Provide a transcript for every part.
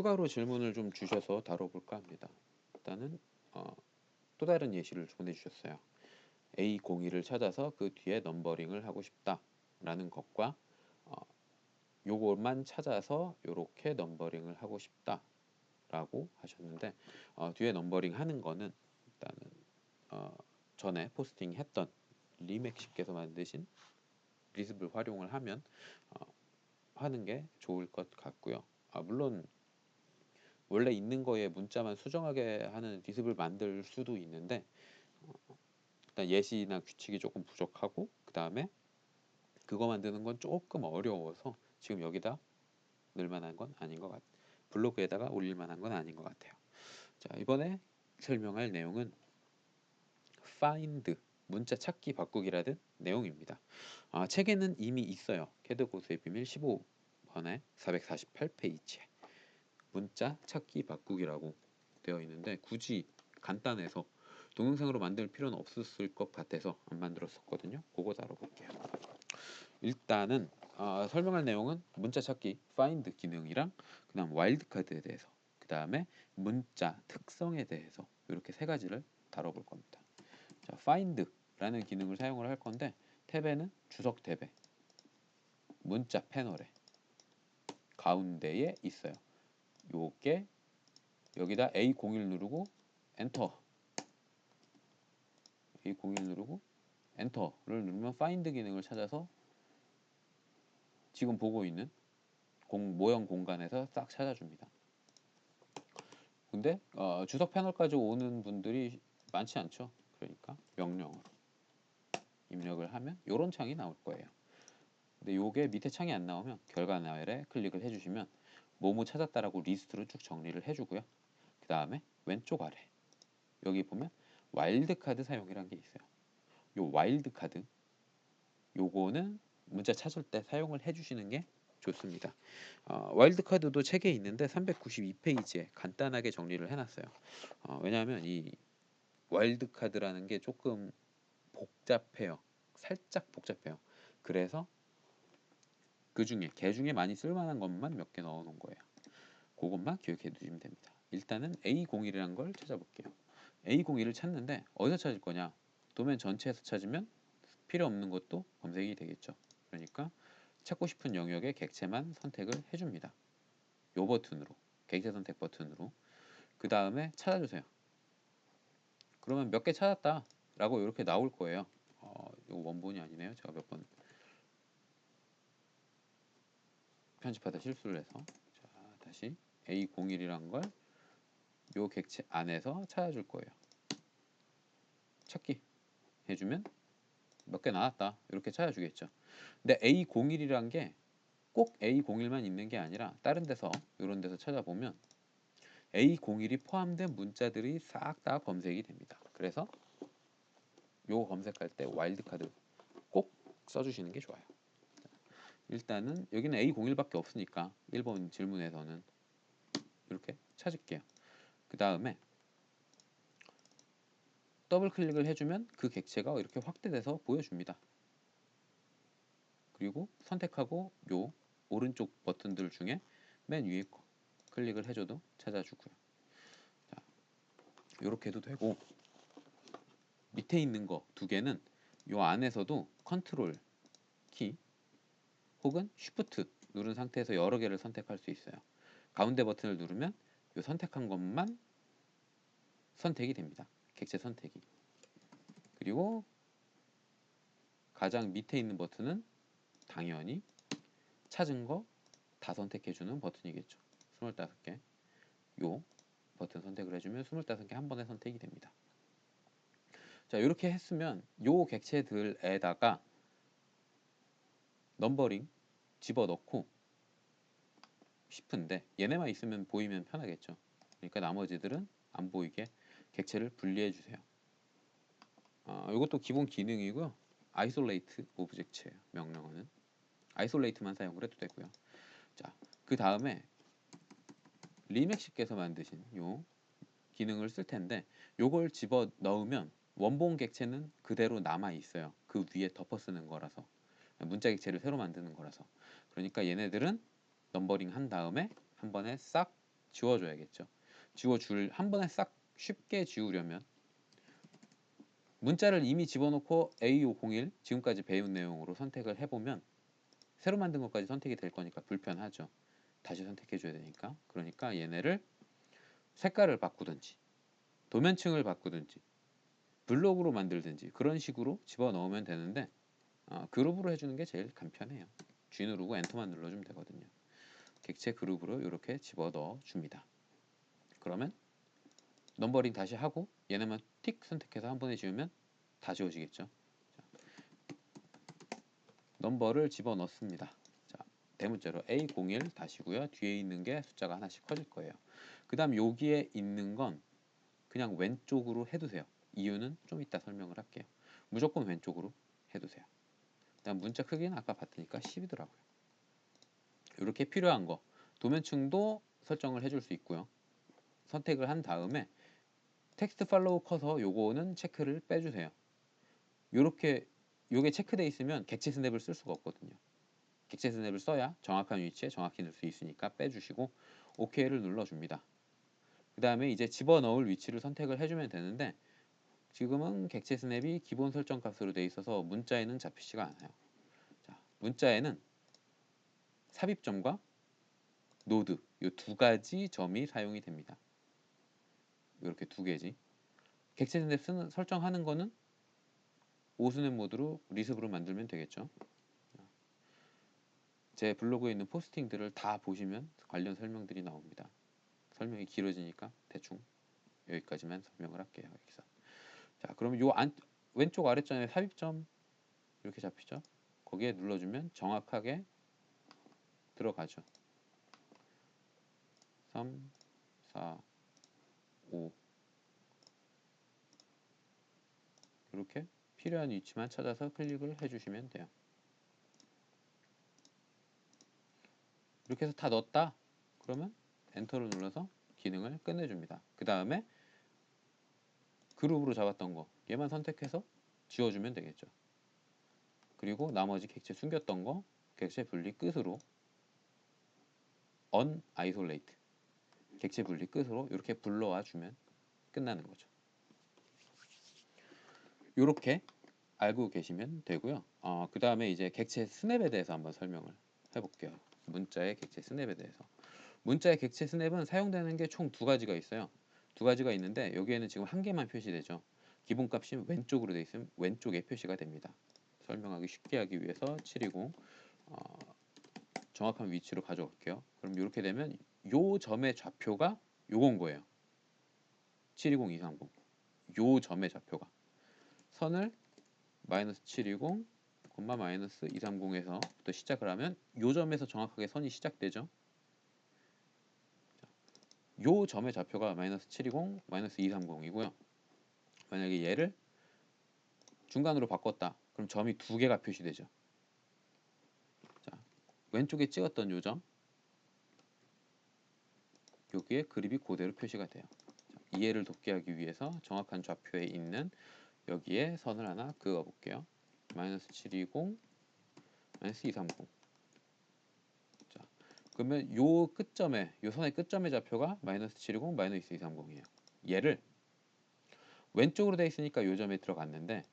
추가로 질문을 좀 주셔서 다뤄볼까 합니다. 일단은 어, 또 다른 예시를 보내주셨어요. A02를 찾아서 그 뒤에 넘버링을 하고 싶다라는 것과 어, 요것만 찾아서 요렇게 넘버링을 하고 싶다라고 하셨는데 어, 뒤에 넘버링 하는 거는 일단은 어, 전에 포스팅 했던 리맥식께서 만드신 리습을 활용을 하면 어, 하는 게 좋을 것 같고요. 아, 물론 원래 있는 거에 문자만 수정하게 하는 리습을 만들 수도 있는데 어, 일단 예시나 규칙이 조금 부족하고 그 다음에 그거 만드는 건 조금 어려워서 지금 여기다 넣을 만한 건 아닌 것 같. 블로그에다가 올릴 만한 건 아닌 것 같아요. 자 이번에 설명할 내용은 find 문자 찾기 바꾸기라는 내용입니다. 아, 책에는 이미 있어요. 캐드 고수의 비밀 15번에 448페이지에 문자 찾기 바꾸기라고 되어 있는데 굳이 간단해서 동영상으로 만들 필요는 없었을 것 같아서 안 만들었었거든요. 그거 다뤄볼게요. 일단은 아, 설명할 내용은 문자 찾기 find 기능이랑 그다음 와일드 카드에 대해서 그 다음에 문자 특성에 대해서 이렇게 세 가지를 다뤄볼 겁니다. 자, find라는 기능을 사용을 할 건데 탭에는 주석 탭에 문자 패널에 가운데에 있어요. 요게 여기다 A01 누르고 엔터 A01 누르고 엔터를 누르면 find 기능을 찾아서 지금 보고 있는 공, 모형 공간에서 싹 찾아줍니다. 근데 어, 주석 패널까지 오는 분들이 많지 않죠. 그러니까 명령어로 입력을 하면 이런 창이 나올 거예요. 근데 요게 밑에 창이 안 나오면 결과 나열에 클릭을 해주시면 뭐뭐 찾았다라고 리스트로 쭉 정리를 해주고요. 그 다음에 왼쪽 아래 여기 보면 와일드 카드 사용이란 게 있어요. 요 와일드 카드 요거는 문자 찾을 때 사용을 해주시는 게 좋습니다. 어, 와일드 카드도 책에 있는데 392페이지에 간단하게 정리를 해놨어요. 어, 왜냐하면 이 와일드 카드라는 게 조금 복잡해요. 살짝 복잡해요. 그래서 그 중에 개 중에 많이 쓸만한 것만 몇 개 넣어 놓은 거예요. 그것만 기억해 두시면 됩니다. 일단은 A01이라는 걸 찾아볼게요. A01을 찾는데 어디서 찾을 거냐? 도면 전체에서 찾으면 필요 없는 것도 검색이 되겠죠. 그러니까 찾고 싶은 영역의 객체만 선택을 해줍니다. 요 버튼으로 객체 선택 버튼으로 그 다음에 찾아주세요. 그러면 몇 개 찾았다 라고 이렇게 나올 거예요. 어, 이거 원본이 아니네요. 제가 몇 번 편집하다 실수를 해서 자 다시 A01이란 걸 요 객체 안에서 찾아줄 거예요. 찾기 해주면 몇 개 나왔다 이렇게 찾아주겠죠. 근데 A01이란 게 꼭 A01만 있는 게 아니라 다른 데서 이런 데서 찾아보면 A01이 포함된 문자들이 싹 다 검색이 됩니다. 그래서 요 검색할 때 와일드 카드 꼭 써주시는 게 좋아요. 일단은 여기는 A01밖에 없으니까 1번 질문에서는 이렇게 찾을게요. 그 다음에 더블 클릭을 해주면 그 객체가 이렇게 확대돼서 보여줍니다. 그리고 선택하고 요 오른쪽 버튼들 중에 맨 위에 거 클릭을 해줘도 찾아주고요. 자, 이렇게 해도 되고 밑에 있는 거 두 개는 요 안에서도 컨트롤 키 혹은 쉬프트 누른 상태에서 여러 개를 선택할 수 있어요. 가운데 버튼을 누르면 요 선택한 것만 선택이 됩니다. 객체 선택이. 그리고 가장 밑에 있는 버튼은 당연히 찾은 거 다 선택해주는 버튼이겠죠. 25개. 요 버튼 선택을 해주면 25개 한 번에 선택이 됩니다. 자, 이렇게 했으면 요 객체들에다가 넘버링 집어넣고 싶은데 얘네만 있으면 보이면 편하겠죠. 그러니까 나머지들은 안 보이게 객체를 분리해 주세요. 어, 이것도 기본 기능이고요. isolate object예요. 명령어는 isolate만 사용을 해도 되고요. 자, 그 다음에 리맥시께서 만드신 요 기능을 쓸 텐데 요걸 집어 넣으면 원본 객체는 그대로 남아 있어요. 그 위에 덮어 쓰는 거라서 문자 객체를 새로 만드는 거라서 그러니까 얘네들은 넘버링 한 다음에 한 번에 싹 지워줘야겠죠. 지워줄 한 번에 싹 쉽게 지우려면 문자를 이미 집어넣고 A501 지금까지 배운 내용으로 선택을 해보면 새로 만든 것까지 선택이 될 거니까 불편하죠. 다시 선택해 줘야 되니까. 그러니까 얘네를 색깔을 바꾸든지 도면층을 바꾸든지 블록으로 만들든지 그런 식으로 집어넣으면 되는데 어, 그룹으로 해주는 게 제일 간편해요. G 누르고 엔터만 눌러주면 되거든요. 객체 그룹으로 이렇게 집어넣어 줍니다. 그러면 넘버링 다시 하고 얘네만 틱 선택해서 한 번에 지우면 다 지워지겠죠. 자, 넘버를 집어넣습니다. 자, 대문자로 A01 다시고요. 뒤에 있는 게 숫자가 하나씩 커질 거예요. 그 다음 여기에 있는 건 그냥 왼쪽으로 해두세요. 이유는 좀 이따 설명을 할게요. 무조건 왼쪽으로 해두세요. 그다음 문자 크기는 아까 봤으니까 10이더라고요. 이렇게 필요한 거 도면층도 설정을 해줄 수 있고요. 선택을 한 다음에 텍스트 팔로우 커서 요거는 체크를 빼주세요. 요렇게 요게 체크돼 있으면 객체 스냅을 쓸 수가 없거든요. 객체 스냅을 써야 정확한 위치에 정확히 넣을 수 있으니까 빼주시고 OK를 눌러줍니다. 그 다음에 이제 집어넣을 위치를 선택을 해주면 되는데 지금은 객체 스냅이 기본 설정 값으로 돼 있어서 문자에는 잡히지가 않아요. 자, 문자에는 삽입점과 노드 이 두 가지 점이 사용이 됩니다. 이렇게 두 개지. 객체 스냅 쓰는 설정하는 거는 오스냅 모드로 리습으로 만들면 되겠죠. 제 블로그에 있는 포스팅들을 다 보시면 관련 설명들이 나옵니다. 설명이 길어지니까 대충 여기까지만 설명을 할게요. 여기서. 자, 그러면 요 안, 왼쪽 아래쪽에 삽입점 이렇게 잡히죠. 거기에 눌러주면 정확하게 들어가죠. 3, 4, 5 이렇게 필요한 위치만 찾아서 클릭을 해주시면 돼요. 이렇게 해서 다 넣었다. 그러면 엔터를 눌러서 기능을 끝내줍니다. 그 다음에 그룹으로 잡았던 거 얘만 선택해서 지워주면 되겠죠. 그리고 나머지 객체 숨겼던 거 객체 분리 끝으로 on isolate 객체 분리 끝으로 이렇게 불러와 주면 끝나는 거죠. 이렇게 알고 계시면 되고요. 어, 그 다음에 이제 객체 스냅에 대해서 한번 설명을 해볼게요. 문자의 객체 스냅에 대해서. 문자의 객체 스냅은 사용되는 게 총 두 가지가 있어요. 두 가지가 있는데 여기에는 지금 한 개만 표시되죠. 기본값이 왼쪽으로 되어 있으면 왼쪽에 표시가 됩니다. 설명하기 쉽게 하기 위해서 720 어, 정확한 위치로 가져올게요. 그럼 이렇게 되면 요 점의 좌표가 요건 거예요. 720, 230. 요 점의 좌표가 선을 마이너스 720, 콤마 마이너스 230에서부터 시작을 하면 요 점에서 정확하게 선이 시작되죠. 요 점의 좌표가 마이너스 720, 마이너스 230이고요. 만약에 얘를 중간으로 바꿨다. 그럼 점이 두 개가 표시되죠. 자, 왼쪽에 찍었던 요 점, 여기에 그립이 그대로 표시가 돼요. 자, 이해를 돕게 하기 위해서 정확한 좌표에 있는 여기에 선을 하나 그어 볼게요. 마이너스 720, 마이너스 230. 자, 그러면 요 끝점에, 요 선의 끝점의 좌표가 마이너스 720, 마이너스 230이에요. 얘를 왼쪽으로 돼 있으니까 요 점에 들어갔는데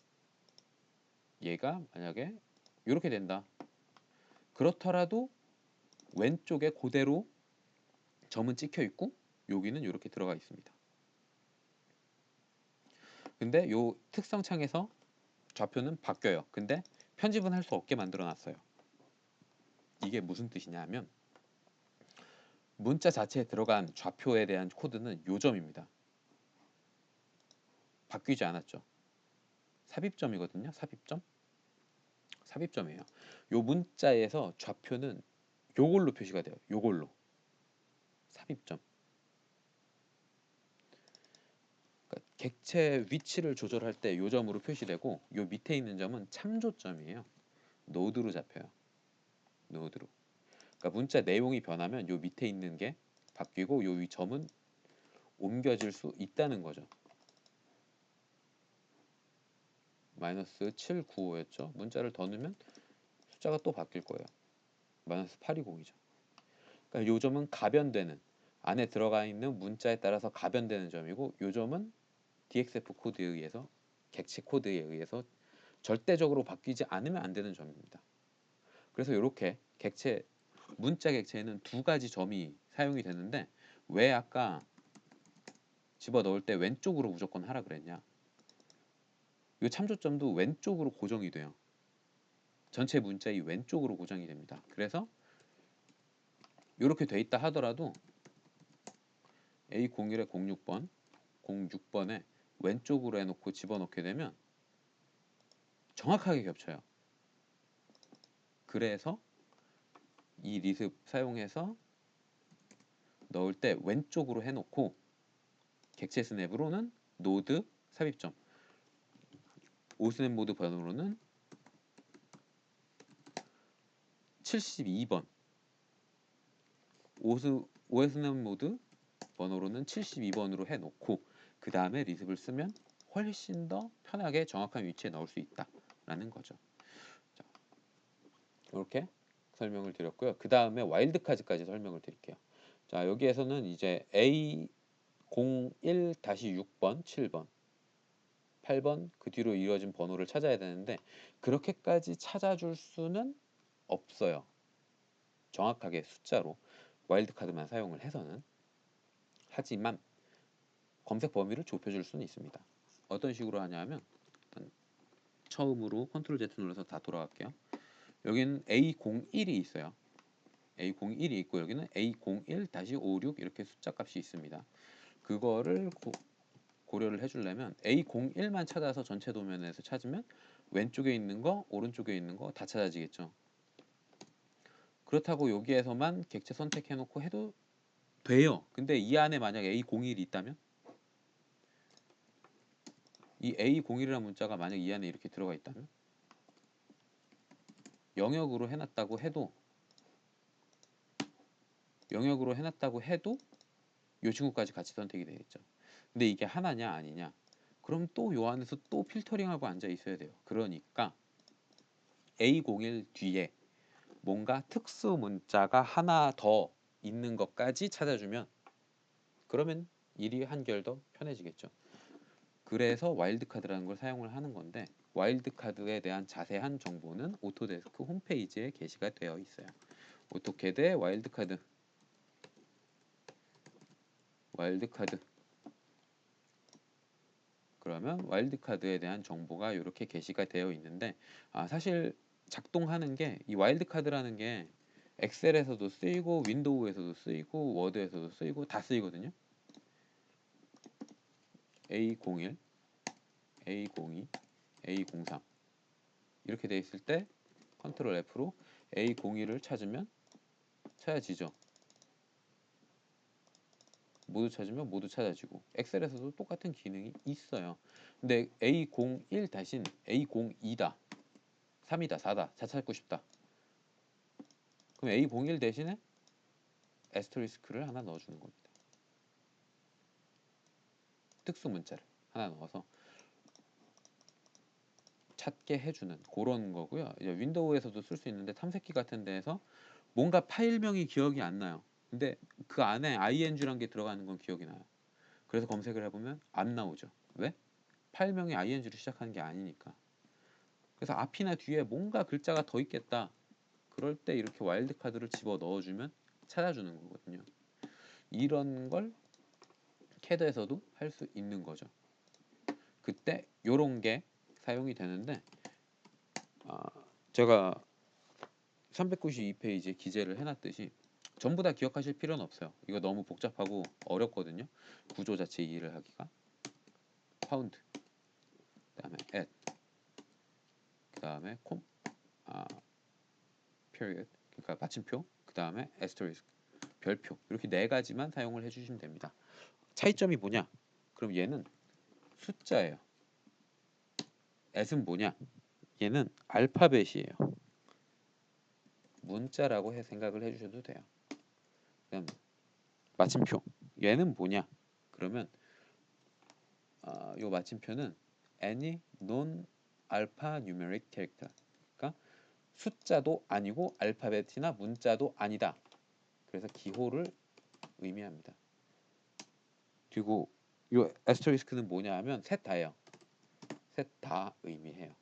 얘가 만약에 이렇게 된다. 그렇더라도 왼쪽에 그대로 점은 찍혀 있고 여기는 이렇게 들어가 있습니다. 근데 요 특성 창에서 좌표는 바뀌어요. 근데 편집은 할 수 없게 만들어 놨어요. 이게 무슨 뜻이냐 하면 문자 자체에 들어간 좌표에 대한 코드는 요점입니다. 바뀌지 않았죠. 삽입점이거든요. 삽입점. 삽입점이에요. 요 문자에서 좌표는 요걸로 표시가 돼요. 요걸로. 삽입점. 그러니까 객체 위치를 조절할 때 요 점으로 표시되고 요 밑에 있는 점은 참조점이에요. 노드로 잡혀요. 노드로. 그러니까 문자 내용이 변하면 요 밑에 있는 게 바뀌고 요 위 점은 옮겨질 수 있다는 거죠. 마이너스 795였죠. 문자를 더 넣으면 숫자가 또 바뀔 거예요. 마이너스 820이죠. 그러니까 요 점은 가변되는 안에 들어가 있는 문자에 따라서 가변되는 점이고 요 점은 DXF 코드에 의해서 객체 코드에 의해서 절대적으로 바뀌지 않으면 안 되는 점입니다. 그래서 이렇게 객체 문자 객체에는 두 가지 점이 사용이 되는데 왜 아까 집어 넣을 때 왼쪽으로 무조건 하라 그랬냐? 이 참조점도 왼쪽으로 고정이 돼요. 전체 문자의 왼쪽으로 고정이 됩니다. 그래서 이렇게 돼 있다 하더라도 A01에 06번, 06번에 왼쪽으로 해놓고 집어넣게 되면 정확하게 겹쳐요. 그래서 이 리습 사용해서 넣을 때 왼쪽으로 해놓고 객체 스냅으로는 노드 삽입점 오스냅 모드 번호로는 72번 오스 오스냅 모드 번호로는 72번으로 해놓고 그 다음에 리습을 쓰면 훨씬 더 편하게 정확한 위치에 넣을 수 있다라는 거죠. 자, 이렇게 설명을 드렸고요. 그 다음에 와일드카드까지 설명을 드릴게요. 자 여기에서는 이제 A01-6번, 7번, 8번 그 뒤로 이어진 번호를 찾아야 되는데 그렇게까지 찾아줄 수는 없어요. 정확하게 숫자로 와일드카드만 사용을 해서는 하지만 검색 범위를 좁혀줄 수는 있습니다. 어떤 식으로 하냐면 처음으로 컨트롤 Z 눌러서 다 돌아갈게요. 여기는 A01이 있어요. A01이 있고 여기는 A01-56 이렇게 숫자 값이 있습니다. 그거를 고, 고려를 해주려면 A01만 찾아서 전체 도면에서 찾으면 왼쪽에 있는 거, 오른쪽에 있는 거 다 찾아지겠죠. 그렇다고 여기에서만 객체 선택해놓고 해도 돼요. 근데 이 안에 만약 A01이 있다면 이 A01이라는 문자가 만약 이 안에 이렇게 들어가 있다면 영역으로 해놨다고 해도 영역으로 해놨다고 해도 요 친구까지 같이 선택이 되겠죠. 근데 이게 하나냐 아니냐? 그럼 또 요 안에서 또 필터링하고 앉아 있어야 돼요. 그러니까 A01 뒤에 뭔가 특수 문자가 하나 더 있는 것까지 찾아주면 그러면 일이 한결 더 편해지겠죠. 그래서 와일드카드라는 걸 사용을 하는 건데 와일드카드에 대한 자세한 정보는 오토데스크 홈페이지에 게시가 되어 있어요. 오토캐드의 와일드카드 와일드카드 그러면 와일드카드에 대한 정보가 이렇게 게시가 되어 있는데 아 사실 작동하는 게 이 와일드카드라는 게 엑셀에서도 쓰이고 윈도우에서도 쓰이고 워드에서도 쓰이고 다 쓰이거든요. A01, A02, A03 이렇게 돼 있을 때 컨트롤 F로 A02를 찾으면 찾아지죠. 모두 찾으면 모두 찾아지고 엑셀에서도 똑같은 기능이 있어요. 근데 A01 대신 A02다, 3이다, 4다, 다 찾고 싶다. 그럼 A01 대신에 에스터리스크를 하나 넣어주는 겁니다. 특수 문자를 하나 넣어서 찾게 해주는 그런 거고요. 이제 윈도우에서도 쓸 수 있는데 탐색기 같은 데에서 뭔가 파일명이 기억이 안 나요. 근데 그 안에 ing란 게 들어가는 건 기억이 나요. 그래서 검색을 해보면 안 나오죠. 왜? 파일명이 ing로 시작하는 게 아니니까. 그래서 앞이나 뒤에 뭔가 글자가 더 있겠다. 그럴 때 이렇게 와일드 카드를 집어 넣어주면 찾아주는 거거든요. 이런 걸 캐드에서도 할 수 있는 거죠. 그때 요런 게 사용이 되는데 어, 제가 392페이지에 기재를 해놨듯이 전부 다 기억하실 필요는 없어요. 이거 너무 복잡하고 어렵거든요. 구조 자체 이해를 하기가. 파운드. 그다음에 at. 그다음에 콤 아 period. 그러니까 마침표. 그다음에 asterisk. 별표. 이렇게 네 가지만 사용을 해 주시면 됩니다. 차이점이 뭐냐? 그럼 얘는 숫자예요. At은 뭐냐? 얘는 알파벳이에요. 문자라고 해 생각을 해 주셔도 돼요. 그다음 마침표 얘는 뭐냐? 그러면 어, 요 마침표는 any non alpha numeric character 그러니까 숫자도 아니고 알파벳이나 문자도 아니다. 그래서 기호를 의미합니다. 그리고 요 에스터리스크는 뭐냐 하면 셋 다예요. 셋 다 의미해요.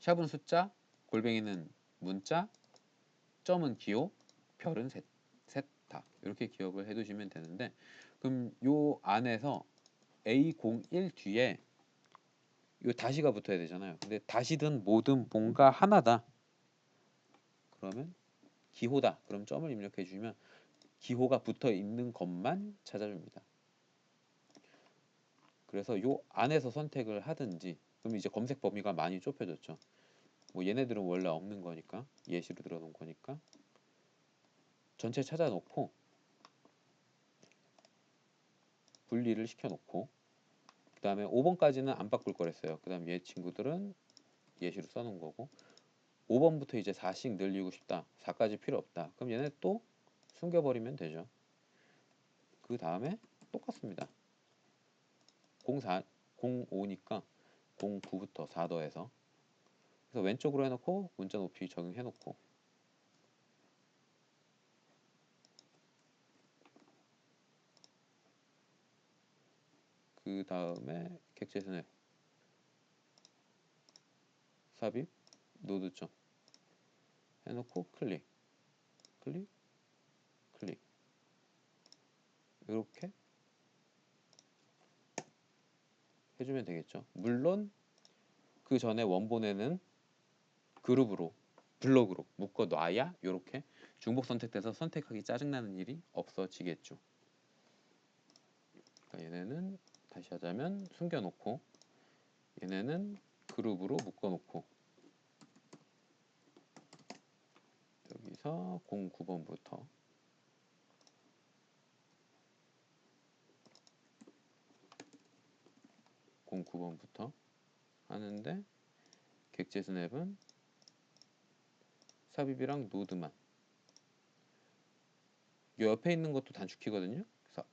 샵은 숫자, 골뱅이는 문자, 점은 기호, 별은 셋, 셋 다. 이렇게 기억을 해 두시면 되는데 그럼 요 안에서 A01 뒤에 요 다시가 붙어야 되잖아요. 근데 다시든 뭐든 뭔가 하나다. 그러면 기호다. 그럼 점을 입력해 주시면 기호가 붙어 있는 것만 찾아줍니다. 그래서 요 안에서 선택을 하든지 그럼 이제 검색 범위가 많이 좁혀졌죠. 뭐 얘네들은 원래 없는 거니까 예시로 들어놓은 거니까 전체 찾아놓고 분리를 시켜놓고 그 다음에 5번까지는 안 바꿀 거랬어요. 그 다음 얘 친구들은 예시로 써놓은 거고 5번부터 이제 4씩 늘리고 싶다. 4까지 필요 없다. 그럼 얘네 또 숨겨버리면 되죠. 그 다음에 똑같습니다. 04, 05니까 09부터 4 더해서. 그래서 왼쪽으로 해놓고 문자 높이 적용해놓고. 그 다음에 객체선에 삽입 노드점. 해놓고 클릭. 클릭 클릭. 이렇게 해주면 되겠죠. 물론 그 전에 원본에는 그룹으로 블록으로 묶어 놔야 이렇게 중복 선택돼서 선택하기 짜증나는 일이 없어지겠죠. 그러니까 얘네는 다시 하자면 숨겨놓고 얘네는 그룹으로 묶어놓고 여기서 09번부터 (09번부터) 하는데 객체 스냅은 삽입이랑 노드만. 요 옆에 있는 것도 단축키거든요. 그래서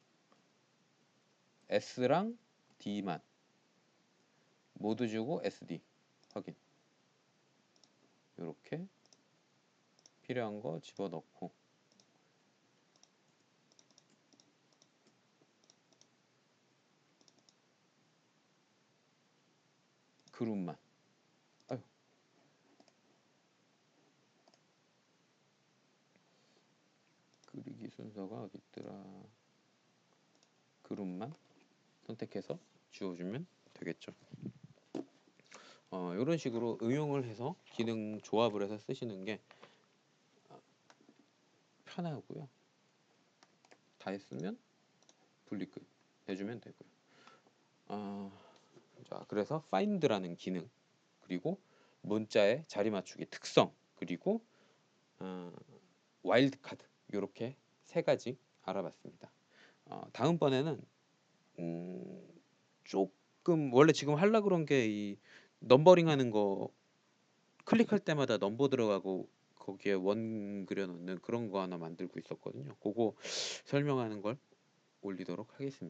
S랑 D만. 모두 주고 SD 확인. 이렇게 필요한 거 집어넣고 그룹만. 아유. 그리기 순서가 어디 있더라. 그룹만 선택해서 지워주면 되겠죠. 어, 이런 식으로 응용을 해서 기능 조합을 해서 쓰시는 게 편하고요. 다 했으면 분리 끝 해주면 되고요. 어, 자 그래서 find라는 기능 그리고 문자의 자리 맞추기 특성 그리고 어, 와일드 카드 이렇게 세 가지 알아봤습니다 어, 다음번에는 음, 조금 원래 지금 하려 그런 게 이 넘버링 하는 거 클릭할 때마다 넘버 들어가고 거기에 원 그려 놓는 그런 거 하나 만들고 있었거든요. 그거 설명하는 걸 올리도록 하겠습니다.